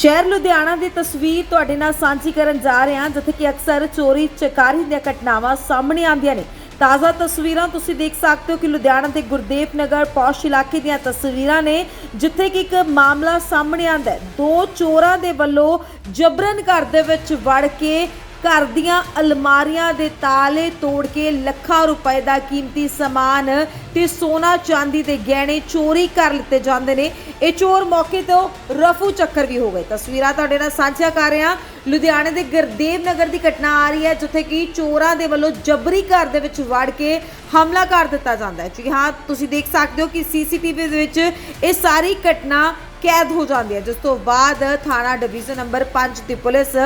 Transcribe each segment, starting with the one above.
ਸ਼ਹਿਰ ਲੁਧਿਆਣਾ ਦੀ ਤਸਵੀਰ ਤੁਹਾਡੇ ਨਾਲ ਸਾਂਝੀ ਕਰਨ ਜਾ ਰਹੇ ਹਾਂ, ਜਿੱਥੇ ਕਿ ਅਕਸਰ ਚੋਰੀ ਚਕਾਰੀ ਦੀਆਂ ਘਟਨਾਵਾਂ ਸਾਹਮਣੇ ਆਉਂਦੀਆਂ ਨੇ। ਤਾਜ਼ਾ ਤਸਵੀਰਾਂ ਤੁਸੀਂ ਦੇਖ ਸਕਦੇ ਹੋ ਕਿ ਲੁਧਿਆਣਾ ਦੇ ਗੁਰਦੇਵ ਨਗਰ ਪੌਸ਼ ਇਲਾਕੇ ਦੀਆਂ ਤਸਵੀਰਾਂ ਨੇ, ਜਿੱਥੇ ਕਿ ਇੱਕ ਮਾਮਲਾ ਸਾਹਮਣੇ ਆਂਦਾ ਹੈ। ਦੋ ਚੋਰਾਂ ਦੇ ਵੱਲੋਂ ਜਬਰਨ ਘਰ ਦੇ ਵਿੱਚ ਵੜ ਕੇ ਘਰ ਦੀਆਂ ਅਲਮਾਰੀਆਂ ਦੇ ਤਾਲੇ ਤੋੜ ਕੇ ਲੱਖਾਂ ਰੁਪਏ ਦਾ ਕੀਮਤੀ ਸਮਾਨ ਤੇ ਸੋਨਾ ਚਾਂਦੀ ਦੇ ਗਹਿਣੇ ਚੋਰੀ ਕਰ ਲਿੱਤੇ ਜਾਂਦੇ ਨੇ। ਇਹ ਚੋਰ ਮੌਕੇ ਤੋਂ ਰਫੂ ਚੱਕਰ ਵੀ ਹੋ ਗਏ। ਤਸਵੀਰਾਂ ਤੁਹਾਡੇ ਨਾਲ ਸਾਂਝਾ ਕਰ ਰਿਹਾ ਲੁਧਿਆਣੇ ਦੇ ਗੁਰਦੇਵ ਨਗਰ ਦੀ ਘਟਨਾ ਆ ਰਹੀ ਹੈ, ਜਿੱਥੇ ਕਿ ਚੋਰਾਂ ਦੇ ਵੱਲੋਂ ਜਬਰੀ ਘਰ ਦੇ ਵਿੱਚ ਵੜ ਕੇ ਹਮਲਾ ਕਰ ਦਿੱਤਾ ਜਾਂਦਾ ਹੈ। ਜੀ ਹਾਂ, ਤੁਸੀਂ ਦੇਖ ਸਕਦੇ ਹੋ ਕਿ ਸੀਸੀਟੀਵੀ ਦੇ ਵਿੱਚ ਇਹ ਸਾਰੀ ਘਟਨਾ ਕੈਦ ਹੋ ਜਾਂਦੀ ਹੈ ਜਿਸ ਤੋਂ ਬਾਅਦ ਥਾਣਾ ਡਿਵੀਜ਼ਨ ਨੰਬਰ 5 ਦੀ ਪੁਲਿਸ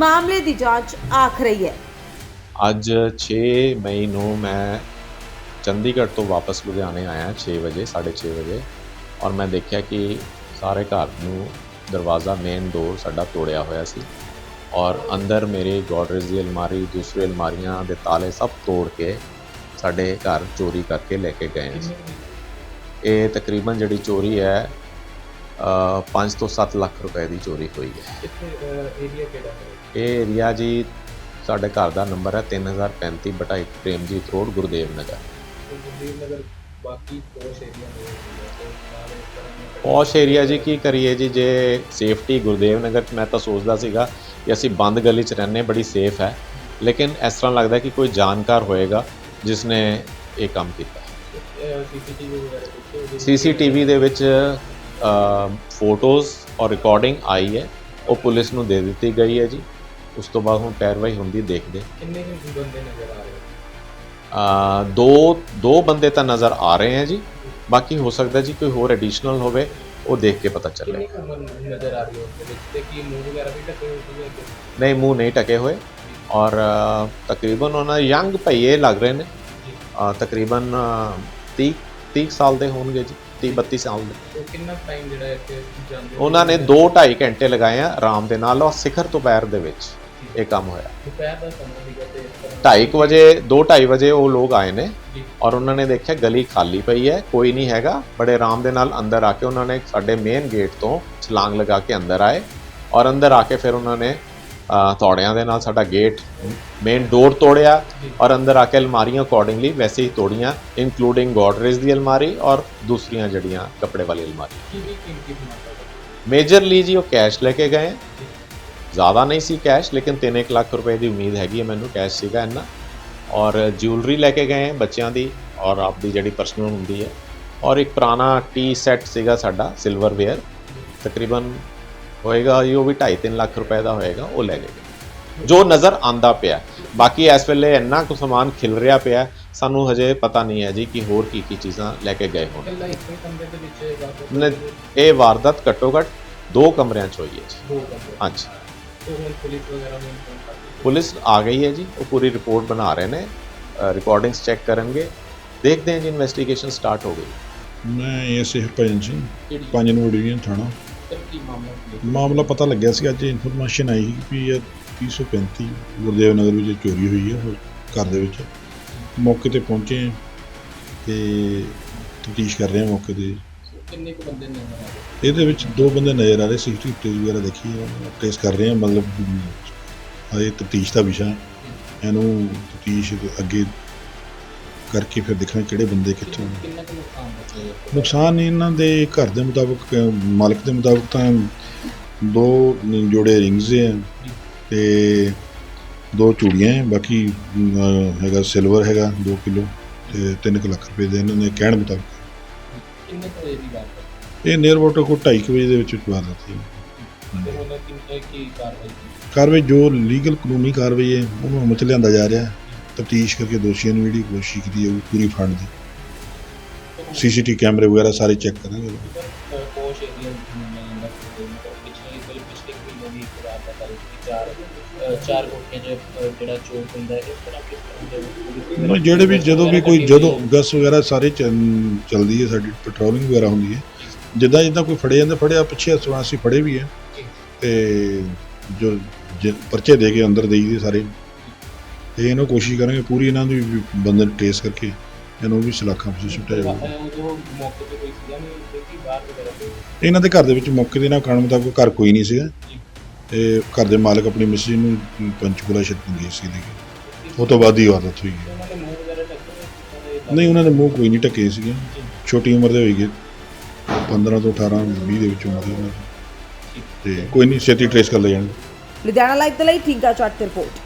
ਮਾਮਲੇ ਦੀ ਜਾਂਚ ਆਖ ਰਹੀ ਹੈ। ਅੱਜ 6 ਮਈ ਨੂੰ ਮੈਂ ਚੰਡੀਗੜ੍ਹ ਤੋਂ ਵਾਪਸ ਲੁਧਿਆਣੇ ਆਇਆ 6 ਵਜੇ 6:30 ਵਜੇ, ਔਰ ਮੈਂ ਦੇਖਿਆ ਕਿ ਸਾਰੇ ਘਰ ਨੂੰ ਦਰਵਾਜ਼ਾ ਮੇਨ ਡੋਰ ਸਾਡਾ ਤੋੜਿਆ ਹੋਇਆ ਸੀ, ਔਰ ਅੰਦਰ ਮੇਰੇ ਗੋਡਰੇਜ ਦੀ ਅਲਮਾਰੀ, ਦੂਸਰੀ ਅਲਮਾਰੀਆਂ ਦੇ ਤਾਲੇ ਸਭ ਤੋੜ ਕੇ ਸਾਡੇ ਘਰ ਚੋਰੀ ਕਰਕੇ ਲੈ ਕੇ ਗਏ ਸੀ। ਇਹ ਤਕਰੀਬਨ ਜਿਹੜੀ ਚੋਰੀ ਹੈ 5 ਤੋਂ 7 ਲੱਖ ਰੁਪਏ ਦੀ ਚੋਰੀ ਹੋਈ ਹੈ। ਕਿੱਥੇ ਏਰੀਆ ਕਿਹੜਾ ਹੈ? ਇਹ ਏਰੀਆ ਜੀ ਸਾਡੇ ਘਰ ਦਾ ਨੰਬਰ ਹੈ 3035 ਬਟਾ ਇੱਕ ਪ੍ਰੇਮਜੀਤ ਰੋਡ ਗੁਰਦੇਵ ਨਗਰ। ਗੁਰਦੀਪ ਨਗਰ ਬਾਕੀ ਪੋਸ਼ ਏਰੀਆ ਦੇ ਪੌਸ਼ ਏਰੀਆ ਜੀ ਕੀ ਕਰੀਏ ਜੀ ਜੇ ਸੇਫਟੀ ਗੁਰਦੇਵ ਨਗਰ 'ਚ ਮੈਂ ਤਾਂ ਸੋਚਦਾ ਸੀਗਾ ਕਿ ਅਸੀਂ ਬੰਦ ਗਲੀ 'ਚ ਰਹਿੰਦੇ ਬੜੀ ਸੇਫ ਹੈ। ਲੇਕਿਨ ਇਸ ਤਰ੍ਹਾਂ ਲੱਗਦਾ ਕਿ ਕੋਈ ਜਾਣਕਾਰ ਹੋਏਗਾ ਜਿਸ ਨੇ ਇਹ ਕੰਮ ਕੀਤਾ। ਸੀਸੀਟੀਵੀ ਵਗੈਰਾ ਦੇਖੋ ਸੀਸੀਟੀਵੀ ਦੇ ਵਿੱਚ ਫੋਟੋਜ਼ ਔਰ ਰਿਕਾਰਡਿੰਗ ਆਈ ਹੈ। ਉਹ ਪੁਲਿਸ ਨੂੰ ਦੇ ਦਿੱਤੀ ਗਈ ਹੈ ਜੀ। ਉਸ ਤੋਂ ਬਾਅਦ ਹੁਣ ਪੈਰਵਾਈ ਹੁੰਦੀ ਦੇਖਦੇ ਕਿੰਨੇ ਕੁ ਬੰਦੇ ਨਜ਼ਰ ਆ ਰਹੇ ਦੋ ਦੋ ਬੰਦੇ ਤਾਂ ਨਜ਼ਰ ਆ ਰਹੇ ਹੈ ਜੀ। ਬਾਕੀ ਹੋ ਸਕਦਾ ਜੀ ਕੋਈ ਹੋਰ ਐਡੀਸ਼ਨਲ ਹੋਵੇ ਉਹ ਦੇਖ ਕੇ ਪਤਾ ਚੱਲੇ। ਨਜ਼ਰ ਆ ਰਹੀ ਹੈ ਉਸ ਦੇ ਵਿੱਚ ਤੇ ਕੀ ਮੂੰਹ ਵਗੈਰਾ ਵੀ ਢਕੇ ਹੋਏ ਸੀ ਜਾਂ ਕਿ ਨਹੀਂ ਮੂੰਹ ਨਹੀਂ ਟਕੇ ਹੋਏ। ਔਰ ਤਕਰੀਬਨ ਉਹਨਾਂ ਯੰਗ ਭਈਏ ਲੱਗ ਰਹੇ ਨੇ। ਤਕਰੀਬਨ ਅ, 30 30 ਸਾਲ ਦੇ ਹੋਣਗੇ ਜੀ। 30 32 ਸਾਲ ਦੇ। ਉਹ ਕਿੰਨਾ ਟਾਈਮ ਜਿਹੜਾ ਇੱਥੇ ਜਾਂਦੇ ਉਹਨਾਂ ਨੇ 2 2.5 ਘੰਟੇ ਲਗਾਏ ਆ ਆਰਾਮ ਦੇ ਨਾਲ ਔਰ ਸਿਖਰ ਦੁਪਹਿਰ ਦੇ ਵਿੱਚ ਇਹ ਕੰਮ ਹੋਇਆ। ਦੁਪਹਿਰ ਦਾ ਸਮਾਂ ਸੀਗਾ ਤੇ ਇਸ ਤਰ੍ਹਾਂ 2:30 ਵਜੇ 2:30 ਵਜੇ ਉਹ ਲੋਕ ਆਏ ਨੇ ਜੀ। ਔਰ ਉਹਨਾਂ ਨੇ ਦੇਖਿਆ ਗਲੀ ਖਾਲੀ ਪਈ ਹੈ ਕੋਈ ਨਹੀਂ ਹੈਗਾ। ਬੜੇ ਆਰਾਮ ਦੇ ਨਾਲ ਅੰਦਰ ਆ ਕੇ ਉਹਨਾਂ ਨੇ ਸਾਡੇ ਮੇਨ ਗੇਟ ਤੋਂ ਛਲਾਂਗ ਲਗਾ ਕੇ ਅੰਦਰ ਆਏ ਔਰ ਅੰਦਰ ਆ ਕੇ ਫਿਰ ਉਹਨਾਂ ਨੇ ਤੌੜਿਆਂ ਦੇ ਨਾਲ ਸਾਡਾ ਗੇਟ ਮੇਨ ਡੋਰ ਤੋੜਿਆ ਔਰ ਅੰਦਰ ਆ ਕੇ ਅਲਮਾਰੀਆਂ ਅਕੋਰਡਿੰਗਲੀ ਵੈਸੇ ਹੀ ਤੋੜੀਆਂ ਇਨਕਲੂਡਿੰਗ ਗੋਡਰੇਜ ਦੀ ਅਲਮਾਰੀ ਔਰ ਦੂਸਰੀਆਂ ਜਿਹੜੀਆਂ ਕੱਪੜੇ ਵਾਲੀ ਅਲਮਾਰੀ। ਮੇਜਰਲੀ ਜੀ ਉਹ ਕੈਸ਼ ਲੈ ਕੇ ਗਏ। ਜ਼ਿਆਦਾ ਨਹੀਂ ਸੀ ਕੈਸ਼ ਲੇਕਿਨ 3 ਲੱਖ ਰੁਪਏ ਦੀ ਉਮੀਦ ਹੈਗੀ ਹੈ ਮੈਨੂੰ ਕੈਸ਼ ਸੀਗਾ ਇੰਨਾ। ਔਰ ਜਿਊਲਰੀ ਲੈ ਕੇ ਗਏ ਬੱਚਿਆਂ ਦੀ ਔਰ ਆਪਦੀ ਜਿਹੜੀ ਪਰਸਨਲ ਹੁੰਦੀ ਹੈ। ਔਰ ਇੱਕ ਪੁਰਾਣਾ ਟੀ ਸੈੱਟ ਸੀਗਾ ਸਾਡਾ ਸਿਲਵਰ ਵੇਅਰ ਤਕਰੀਬਨ ਹੋਏਗਾ ਜੀ ਉਹ ਵੀ 2.5 ਲੱਖ ਰੁਪਏ ਦਾ ਹੋਏਗਾ ਉਹ ਲੈ ਗਏ ਜੋ ਨਜ਼ਰ ਆਂਦਾ ਪਿਆ ਬਾਕੀ ਇਸ ਵੇਲੇ ਇੰਨਾ ਕੁ ਸਮਾਨ ਖਿਲ ਰਿਹਾ ਪਿਆ ਸਾਨੂੰ ਹਜੇ ਪਤਾ ਨਹੀਂ ਹੈ ਜੀ ਕਿ ਹੋਰ ਕੀ ਕੀ ਚੀਜ਼ਾਂ ਲੈ ਕੇ ਗਏ ਹੋਣ। ਇਹ ਵਾਰਦਾਤ ਘੱਟੋ ਘੱਟ ਦੋ ਕਮਰਿਆਂ 'ਚ ਹੋਈ ਹੈ ਜੀ। ਹਾਂਜੀ। ਪੁਲਿਸ ਆ ਗਈ ਹੈ ਜੀ ਉਹ ਪੂਰੀ ਰਿਪੋਰਟ ਬਣਾ ਰਹੇ ਨੇ ਰਿਕਾਰਡਿੰਗਸ ਚੈੱਕ ਕਰਨਗੇ। ਦੇਖਦੇ ਹਾਂ ਜੀ ਇਨਵੈਸਟੀਗੇਸ਼ਨ ਸਟਾਰਟ ਹੋ ਗਈ। ਮੈਂ ਐਸਏ ਹਰਭਜਨ ਸਿੰਘ ਕਿਹੜੀ? ਪੰਜ ਨੰਬਰ ਡਿਵੀਜ਼ਨ ਥਾਣਾ। ਕੀ ਮਾਮਲਾ ਸੀ? ਮਾਮਲਾ ਪਤਾ ਲੱਗਿਆ ਸੀ ਅੱਜ ਇਨਫੋਰਮੇਸ਼ਨ ਆਈ ਸੀ ਵੀ ਇਹ 335 ਗੁਰਦੇਵ ਨਗਰ ਵਿੱਚ ਚੋਰੀ ਹੋਈ ਹੈ ਉਹ ਘਰ ਦੇ ਵਿੱਚ ਮੌਕੇ ਤੇ ਪਹੁੰਚੇ ਹਾਂ ਤੇ ਤਫਤੀਸ਼ ਕਰ ਰਹੇ ਹਾਂ ਮੌਕੇ ਤੇ ਕਿੰਨੇ ਕੁ ਬੰਦੇ ਇਹਦੇ ਵਿੱਚ ਦੋ ਬੰਦੇ ਨਜ਼ਰ ਆ ਰਹੇ ਸੀਸੀਟੀਵੀ ਫੁਟੇਜ ਵਗੈਰਾ ਦੇਖੀ ਹੈ ਟ੍ਰੇਸ ਕਰ ਰਹੇ ਹਾਂ ਮਤਲਬ ਅਜੇ ਤਫਤੀਸ਼ ਦਾ ਵਿਸ਼ਾ ਹੈ। ਇਹਨੂੰ ਤਫਤੀਸ਼ ਅੱਗੇ ਕਰਕੇ ਫਿਰ ਦੇਖਣਾ ਕਿਹੜੇ ਬੰਦੇ ਕਿੱਥੋਂ। ਕਿੰਨਾ ਕੁ ਨੁਕਸਾਨ ਹੋਇਆ ਨੁਕਸਾਨ ਇਹਨਾਂ ਦੇ ਘਰ ਦੇ ਮੁਤਾਬਕ ਅ, ਮਾਲਕ ਦੇ ਮੁਤਾਬਕ ਤਾਂ ਦੋ ਜੋੜੇ ਰਿੰਗਸ ਹੈ ਤੇ ਦੋ ਚੂੜੀਆਂ ਹੈ ਬਾਕੀ ਅ, ਹੈਗਾ ਸਿਲਵਰ ਹੈਗਾ 2 ਕਿਲੋ ਤੇ 3 ਲੱਖ ਰੁਪਏ ਦੇ ਇਹਨਾਂ ਨੇ ਕਹਿਣ ਮੁਤਾਬਕ ਕਿੰਨੇ ਕੁ ਵਜੇ ਦੀ ਗੱਲ ਹੈ ਇਹ ਨੀਅਰ ਅਬਾਊਟ ਕੋ 2:30 ਵਜੇ ਦੇ ਵਿੱਚ ਚੁਕਾ ਦਿੱਤੀ ਤੇ ਹੁਣ ਕਿੰਨੇ ਕੀ ਕਾਰਵਾਈ ਕੀਤੀ? ਕਾਰਵਾਈ ਜੋ ਲੀਗਲ ਕਾਨੂੰਨੀ ਕਾਰਵਾਈ ਹੈ ਉਹਨੂੰ ਅਮਲ ਚ ਲਿਆਂਦਾ ਜਾ ਰਿਹਾ ਤਫਤੀਸ਼ ਕਰਕੇ ਦੋਸ਼ੀਆਂ ਨੂੰ ਜਿਹੜੀ ਕੋਸ਼ਿਸ਼ ਕੀਤੀ ਹੈ ਉਹ ਪੂਰੀ ਫੜਨ ਦੀ। ਸੀਸੀਟੀ ਕੈਮਰੇ ਵਗੈਰਾ ਸਾਰੇ ਚੈੱਕ ਕਰਾਂਗੇ। ਪੋਸ਼ ਏਰੀਆ ਪਿਛਲੇ ਕੋਲ ਪਿਛਲੇ ਦੀ ਇੱਕ ਰਾਤ ਦਾ ਸੀ ਚਾਰ ਅਹ ਜਿਹੜਾ ਚੋਰ ਹੁੰਦਾ ਹੈ, ਇਸ ਤਰ੍ਹਾਂ ਕਿਸ ਤਰ੍ਹਾਂ ਦੇ ਜਿਹੜੇ ਵੀ ਜਦੋਂ ਵੀ ਕੋਈ ਜਦੋਂ ਗਸ ਵਗੈਰਾ ਸਾਰੇ ਚੱਲ- ਚੱਲਦੀ ਹੈ ਸਾਡੀ ਪੈਟਰੋਲਿੰਗ ਵਗੈਰਾ ਹੁੰਦੀ ਹੈ। ਜਿੱਦਾਂ ਜਿੱਦਾਂ ਕੋਈ ਫੜੇ ਜਾਂਦਾ ਫੜਿਆ ਪਿੱਛੇ ਅਸਵਾਸੀ ਫੜੇ ਵੀ ਹੈ। ਤੇ ਜੋ ਜ- ਪਰਚੇ ਦੇ ਕੇ ਅੰਦਰ ਦੇਈ ਦੇ ਸਾਰੇ ਤੇ ਇਹਨਾਂ ਕੋਸ਼ਿਸ਼ ਕਰਾਂਗੇ ਪੂਰੀ ਇਹਨਾਂ ਦੀ ਵੀ ਬੰਦੇ ਨੂੰ ਟ੍ਰੇਸ ਕਰਕੇ ਇਹਨੂੰ ਵੀ ਸਲਾਖਾਂ ਵਿੱਚ ਸੁੱਟਿਆ ਜਾਊਗਾ ਅਹ ਉਦੋਂ ਮੌਕੇ ਤੇ ਕੋਈ ਸੀਗਾ ਨਹੀਂ ਕਿਉਂਕਿ ਬਾਹਰ ਵਗੈਰਾ ਕੋਈ? ਇਹਨਾਂ ਦੇ ਘਰ ਦੇ ਵਿੱਚ ਮੌਕੇ ਦੇ ਨਾਲ ਕਾਰਨ ਮੁਤਾਬਕ ਘਰ ਕੋਈ ਨਹੀਂ ਸੀਗਾ। ਤੇ ਘਰ ਦੇ ਮਾਲਕ ਆਪਣੀ ਮਿਸਿਸ ਨੂੰ ਪੰਚਕੂਲਾ ਛੱਡਣ ਗਏ ਸੀ ਉਹ ਤੋਂ ਬਾਅਦ ਹੀ ਵਾਰਦਾਤ ਹੋਈ ਹੈ ਉਹਨਾਂ ਦੇ ਮੂੰਹ ਵਗੈਰਾ ਟੱਕਰੇ ਨਹੀਂ ਉਹਨਾਂ ਦੇ ਮੂੰਹ ਕੋਈ ਨਹੀਂ ਢੱਕੇ ਸੀਗੇ। ਛੋਟੀ ਉਮਰ ਦੇ ਹੋਈਗੇ 15 ਤੋਂ 18 20 ਦੇ ਵਿੱਚ ਉਮਰ ਦੀ। ਤੇ ਕੋਈ ਨਹੀਂ ਛੇਤੀ ਟ੍ਰੇਸ ਕਰ ਲੈ ਜਾਣਗੇ। ਲੁਧਿਆਣਾ ਲਾਈਵ ਦੇ ਲਈ ਠੀਕਾ ਚੱਟ ਦੀ ਰਿਪੋਰਟ।